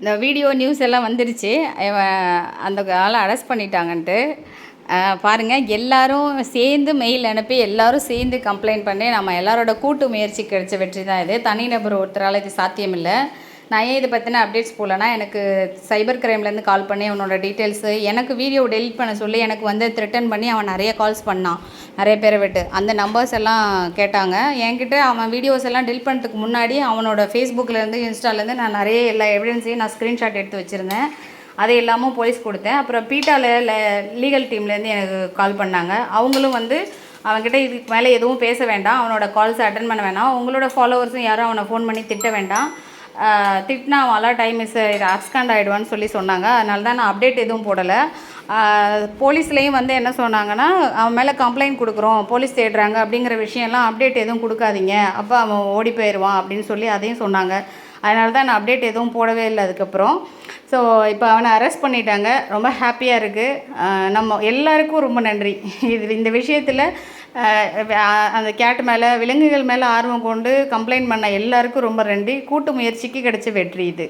இந்த video news எல்லாம் வந்துருச்சு. அந்த ஆளை அரெஸ்ட் பண்ணிட்டாங்கன்ட்டு. பாருங்கள் பாருங்க எல்லாரும் சேர்ந்து மெயில் அனுப்பி எல்லாரும் சேர்ந்து கம்ப்ளைண்ட் பண்ணி நம்ம எல்லாரோட கூட்டு முயற்சி கிடைச்ச வெற்றி தான் இது. தனிநபர் ஒருத்தரால் இது சாத்தியமில்லை. நான் ஏன் இதை பற்றின அப்டேட்ஸ் போகலன்னா எனக்கு சைபர் கிரைம்லேருந்து கால் பண்ணி அவனோட டீட்டெயில்ஸு எனக்கு வீடியோ டெலிட் பண்ண சொல்லி எனக்கு வந்து த்ரெட்டன் பண்ணி அவன் நிறைய கால்ஸ் பண்ணான். நிறைய பேரை விட்டு. அந்த நம்பர்ஸ் எல்லாம் கேட்டாங்க. என்கிட்ட அவன் வீடியோஸ் எல்லாம் டெலிட் பண்ணுறதுக்கு முன்னாடி அவனோட ஃபேஸ்புக்கிலேருந்து இன்ஸ்டாலேருந்து நான் நிறைய எல்லா எவிடன்ஸையும் நான் ஸ்க்ரீன்ஷாட் எடுத்து வச்சுருந்தேன். அது எல்லாமும் போலீஸ் கொடுத்தேன். அப்புறம் பீட்டாவில் லீகல் டீம்லேருந்து எனக்கு கால் பண்ணாங்க. அவங்களும் வந்து அவன்கிட்ட இதுக்கு மேலே எதுவும் பேச வேண்டாம். அவனோட கால்ஸை அட்டன் பண்ண வேணாம். உங்களோட ஃபாலோவர்ஸும் யாரும் அவனை ஃபோன் பண்ணி திட்ட வேண்டாம். திட்டினா அவன்லாம் டைம் மிஸ் அப்ஸ்காண்ட் ஆகிடுவான்னு சொல்லி சொன்னாங்க. அதனால தான் நான் அப்டேட் எதுவும் போடலை. போலீஸ்லேயும் வந்து என்ன சொன்னாங்கன்னா அவன் மேலே கம்ப்ளைண்ட் கொடுக்குறோம் போலீஸ் தேடுறாங்க அப்படிங்கிற விஷயம்லாம் அப்டேட் எதுவும் கொடுக்காதீங்க. அப்போ அவன் ஓடி போயிடுவான் அப்படின்னு சொல்லி அதையும் சொன்னாங்க. அதனால தான் நான் அப்டேட் எதுவும் போடவே இல்லை அதுக்கப்புறம். ஸோ இப்போ அவனை அரெஸ்ட் பண்ணிட்டாங்க. ரொம்ப ஹாப்பியாக இருக்குது நம்ம எல்லாருக்கும் ரொம்ப நன்றி. இது இந்த விஷயத்தில் அந்த கேட் மேலே விலங்குகள் மேலே ஆர்வம் கொண்டு கம்ப்ளைண்ட் பண்ண எல்லாருக்கும் ரொம்ப நன்றி. கூட்டு முயற்சிக்கு கிடைச்ச வெற்றி இது.